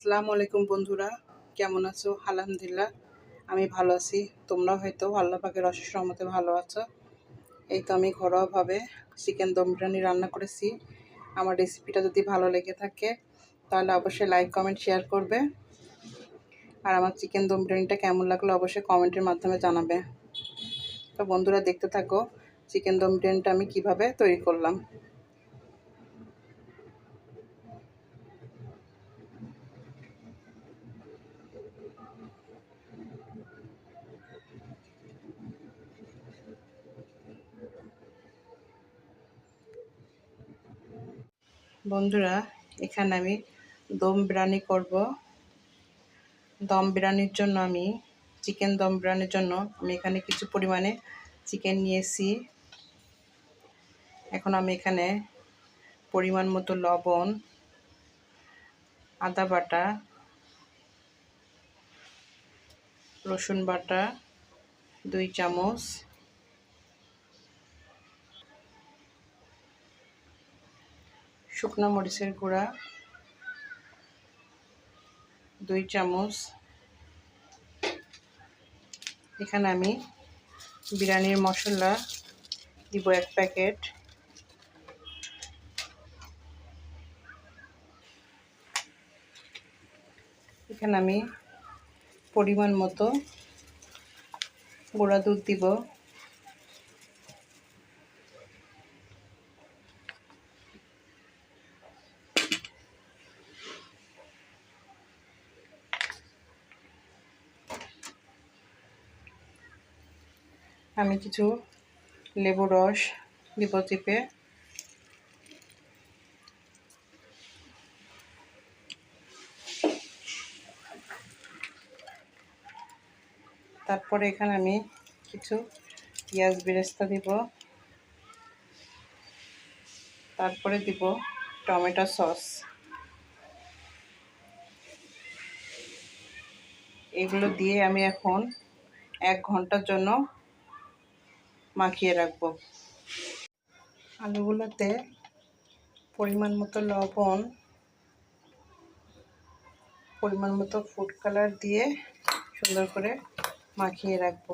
আসসালামু আলাইকুম বন্ধুরা, কেমন আছো? আলহামদুলিল্লাহ, আমি ভালো আছি। তোমরা হয়তো আল্লাহ পাকের অশেষ রহমতে ভালো আছো। এই তো আমি ঘরোয়াভাবে চিকেন দম বিরিয়ানি রান্না করেছি। আমার রেসিপিটা যদি ভালো লেগে থাকে, তাহলে অবশ্যই লাইক কমেন্ট শেয়ার করবে। আর আমার চিকেন দম বিরিয়ানিটা কেমন লাগল অবশ্যই কমেন্টের মাধ্যমে জানাবে। তো বন্ধুরা, দেখতে থাকো, চিকেন দম বিরিয়ানিটা আমি কীভাবে তৈরি করলাম। বন্ধুরা, এখানে আমি দম বিরিয়ানি করব। দম বিরিয়ানির জন্য আমি, চিকেন দম বিরিয়ানির জন্য আমি এখানে কিছু পরিমাণে চিকেন নিয়েছি। এখন আমি এখানে পরিমাণ মতো লবণ, আদা বাটা, রসুন বাটা, দুই চামচ শুকনো মরিচের গুঁড়া, দুই চামচ। এখানে আমি বিরিয়ানির মশলা দিব এক প্যাকেট। এখানে আমি পরিমাণ মতো গুঁড়া দুধ দিব। আমি কিছু লেবু রস দিব চিপে। তারপরে এখানে আমি কিছু পেঁয়াজ বেরেস্তা দিব। তারপরে দিব টমেটো সস। এগুলো দিয়ে আমি এখন এক ঘণ্টার জন্য মাখিয়ে রাখব। আলুগুলোতে পরিমাণ মতো লবণ, পরিমাণ মতো ফুড কালার দিয়ে সুন্দর করে মাখিয়ে রাখব।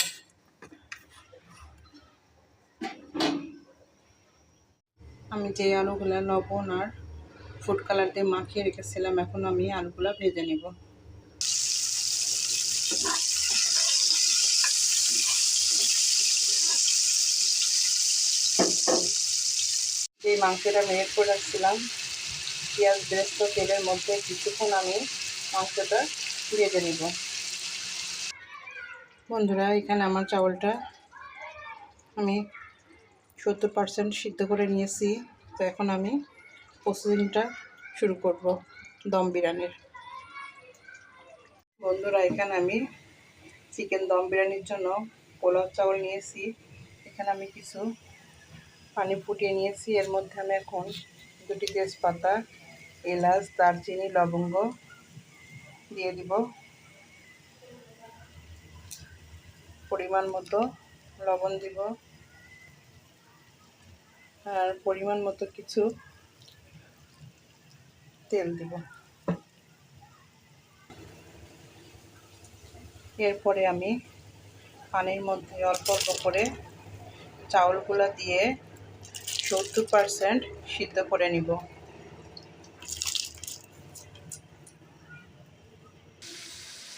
আমি যে আলুগুলো লবণ আর ফুড কালার দিয়ে মাখিয়ে রেখেছিলাম, এখন আমি আলুগুলো ভেজে নেব। মাংসটা মেরিট করে রাখছিলাম। পেঁয়াজ, বেরেস্ত, তেলের মধ্যে কিছুক্ষণ আমি মাংসটা ভেজে নিব। বন্ধুরা, এখানে আমার চাউলটা আমি সত্তর পারসেন্ট সিদ্ধ করে নিয়েছি। তো এখন আমি প্রসেসিংটা শুরু করব দম বিরিয়ানির। বন্ধুরা, এখানে আমি চিকেন দম বিরিয়ানির জন্য পোলাও চাউল নিয়েছি। এখানে আমি কিছু পানি ফুটিয়ে নিয়েছি। এর মধ্যে আমি এখন দুটি তেজপাতা, এলাচ, দারচিনি, লবঙ্গ দিয়ে দিব। পরিমাণ মতো লবণ দিব। আর পরিমাণ মতো কিছু তেল দিব। এরপরে আমি পানির মধ্যে অল্প অল্প করে চাউলগুলো দিয়ে সত্তর পারসেন্ট সিদ্ধ করে নিব।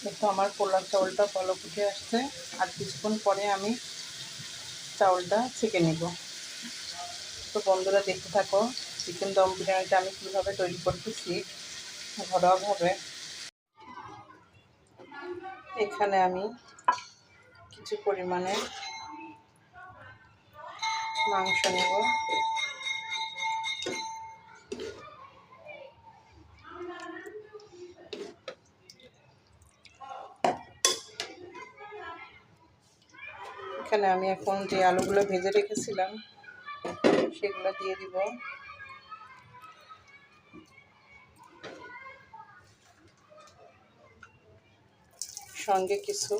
কিন্তু আমার পোলার চাউলটা পলো ফুটে আসছে। আর কিছুক্ষণ পরে আমি চাউলটা ছেঁকে নিব। তো বন্ধুরা দেখতে থাকো, চিকেন দম বিরিয়ানিটা আমি কীভাবে তৈরি করতেছি ঘরোয়াভাবে। এখানে আমি কিছু পরিমাণে মাংস নেব। এখানে আমি এখন যে আলুগুলো ভেজে রেখেছিলাম, সেগুলো দিয়ে দিব। সঙ্গে কিছু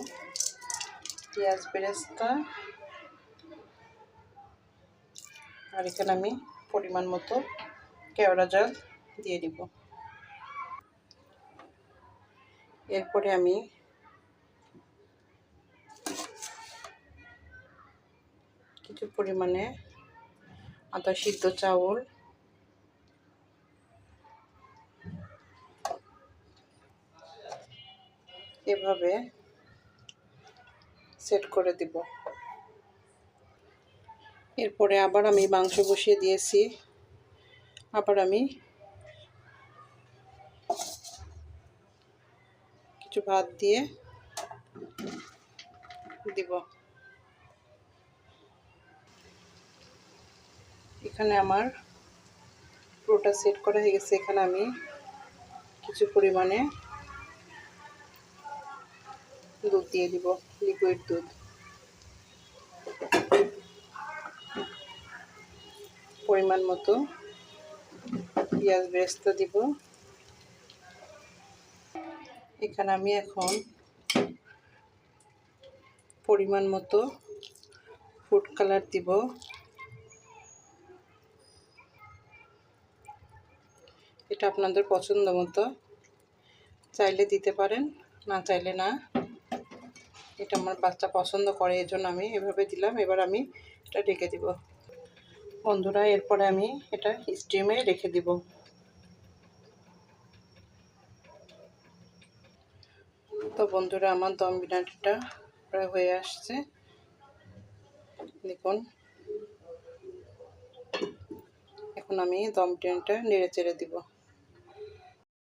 পেঁয়াজ বেরেস্তা আর এখানে আমি পরিমাণ মতো কেওড়া জল দিয়ে দিব। এরপরে আমি কিছু পরিমাণে আদা সিদ্ধ চাউল এভাবে সেট করে দিব। এরপরে আবার আমি মাংস বসিয়ে দিয়েছি। আবার আমি কিছু ভাত দিয়ে দিব। এখানে আমার পুরোটা সেট করা হয়ে গেছে। এখানে আমি কিছু পরিমাণে দুধ দিয়ে দিব লিকুইড দুধ। পরিমাণ মতো পেঁয়াজ বেরেস্তা দিব। এখানে আমি এখন পরিমাণ মতো ফুড কালার দিব। এটা আপনাদের পছন্দ মতো। চাইলে দিতে পারেন, না চাইলে না। এটা আমার বাচ্চা পছন্দ করে এই জন্য আমি এভাবে দিলাম। এবার আমি এটা রেখে দিব। বন্ধুরা, এরপরে আমি এটা স্টিমে রেখে দিব। তো বন্ধুরা, আমার দম বিরিয়ানিটা প্রায় হয়ে আসছে। দেখুন। এখন আমি দম বিরিয়ানিটা নেড়ে চেড়ে দিব।